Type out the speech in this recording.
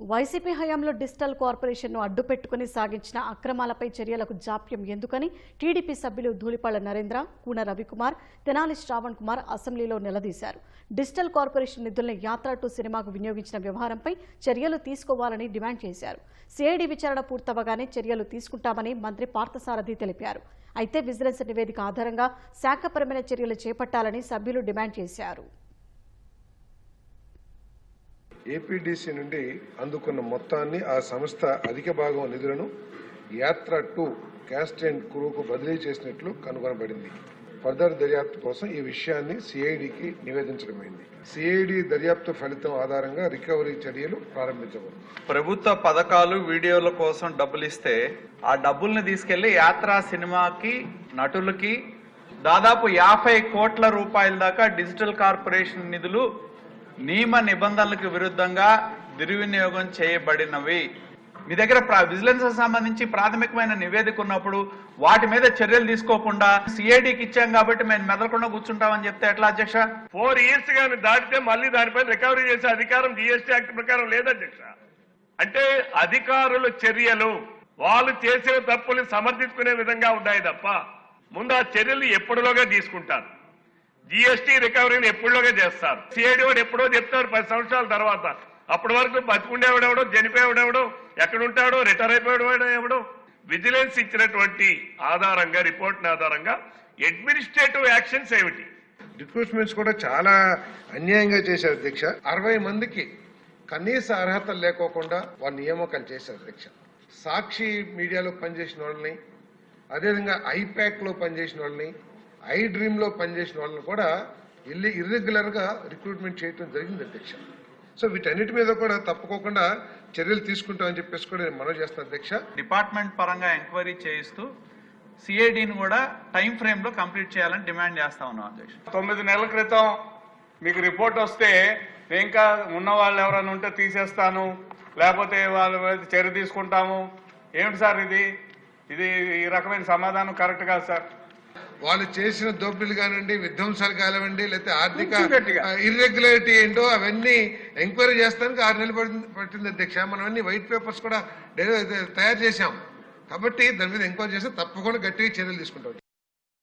YCP హయాంలో digital కార్పొరేషన్ను అడ్డుపెట్టుకుని సాగించిన అక్రమాలపై చర్యలకు జాప్యం ఎందుకని టీడీపీ సభ్యులు ధూళిపాళ్ళ నరేంద్ర కూన రవికుమార్ తెనాలి శ్రావణ్ కుమార్ అసెంబ్లీలో నిలదీశారు. డిజిటల్ కార్పొరేషన్ నిధులను యాత్ర టు సినిమాకు వినియోగించిన వ్యవహారంపై చర్యలు తీసుకోవాలని డిమాండ్ చేశారు. సిఐడి విచారణ పూర్తవగానే చర్యలు తీసుకుంటామని మంత్రి పార్థసారథి తెలిపారు. అయితే విజిలెన్స్ నివేదిక ఆధారంగా శాఖపరమైన చర్యలు చేపట్టాలని సభ్యులు డిమాండ్ చేశారు. ఏపీడీసీ నుండి అందుకున్న మొత్తాన్ని ఆ సంస్థ అధిక భాగం నిధులను యాత్ర టూ క్యాస్ట్ అండ్ క్రూకు బదిలీ చేసినట్లు కనుగొనబడింది. ఫర్దర్ దర్యాప్తు కోసం ఈ విషయాన్ని సిఐడికి నివేదించడమైంది. సిఐడి దర్యాప్తు ఫలితం ఆధారంగా రికవరీ చర్యలు ప్రారంభించబడింది ప్రభుత్వ పథకాలు వీడియోల కోసం డబ్బులు ఇస్తే ఆ డబ్బుల్ని తీసుకెళ్ళి యాత్రా సినిమాకి నటులకి దాదాపు యాభై కోట్ల రూపాయల దాకా డిజిటల్ కార్పొరేషన్ నిధులు నియమ నిబంధనలకు విరుద్ధంగా దుర్వినియోగం చేయబడినవి. మీ దగ్గర విజిలెన్స్ సంబంధించి ప్రాథమికమైన నివేదిక ఉన్నప్పుడు వాటి మీద చర్యలు తీసుకోకుండా సిఐడికి ఇచ్చాం కాబట్టి మేము మెదలకుండా కూర్చుంటామని చెప్తే ఎట్లా అధ్యక్ష? ఫోర్ ఇయర్స్ గాని దాటితే మళ్ళీ దానిపై రికవరీ చేసే అధికారం జిఎస్టీ యాక్ట్ ప్రకారం లేదు అధ్యక్ష? అంటే అధికారుల చర్యలు వాళ్ళు చేసిన తప్పుల్ని సమర్థించుకునే విధంగా ఉన్నాయి తప్ప ముందు ఆ చర్యలు ఎప్పటిలోగా తీసుకుంటారు? జిఎస్టీ రికవరీని ఎప్పుడులోగా చేస్తారు. సిఐడి వాడు ఎప్పుడో చెప్తారు పది సంవత్సరాల తర్వాత. అప్పటి వరకు బతుకుండేవాడెవడో చనిపోయేవాడెవడో ఎక్కడుంటాడో రిటైర్ అయిపోయాడు ఎవడో విజిలెన్స్ ఇచ్చినటువంటి ఆధారంగా రిపోర్ట్ ఆధారంగా అడ్మినిస్ట్రేటివ్ యాక్షన్స్ ఏమిటి? రిక్రూట్మెంట్స్ కూడా చాలా అన్యాయంగా చేశారు దీక్ష. అరవై మందికి కనీస అర్హతలు లేకోకుండా వాళ్ళ నియామకాలు చేశారు దీక్ష. సాక్షి మీడియాలో పనిచేసిన వాళ్ళని అదేవిధంగా ఐపాక్లో పనిచేసిన వాళ్ళని ఐ డ్రీమ్లో పనిచేసిన వాళ్ళని కూడా ఇల్లి ఇర్రెగ్యులర్గా రిక్రూట్మెంట్ చేయడం జరిగింది అధ్యక్ష. సో వీటన్నిటి మీద కూడా తప్పుకోకుండా చర్యలు తీసుకుంటామని చెప్పేసి కూడా నేను మనవి చేస్తాను అధ్యక్ష. డిపార్ట్మెంట్ పరంగా ఎంక్వైరీ చేయిస్తూ సిఐడిని కూడా టైం ఫ్రేమ్లో కంప్లీట్ చేయాలని డిమాండ్ చేస్తా ఉన్నాం అధ్యక్ష. తొమ్మిది నెలల క్రితం మీకు రిపోర్ట్ వస్తే నేను ఇంకా ఉన్న వాళ్ళు ఎవరైనా ఉంటే తీసేస్తాను లేకపోతే వాళ్ళ మీద చర్య తీసుకుంటాము. ఏమిటి సార్ ఇది? ఇది ఈ రకమైన సమాధానం కరెక్ట్ కాదు సార్. వాళ్ళు చేసిన దోపిడీలు కానివ్వండి విధ్వంసాలు కానివ్వండి లేకపోతే ఆర్థిక. ఇర్రెగ్యులారిటీ ఏంటో అవన్నీ ఎంక్వైరీ చేస్తానికి ఆరు నెలలు పడింది పట్టింది అధ్యక్ష. మనం అన్ని వైట్ పేపర్స్ కూడా డెలివరీ తయారు చేశాం. కాబట్టి దాని మీద ఎంక్వైరీ చేస్తే తప్పకుండా గట్టిగా చర్యలు తీసుకుంటాం.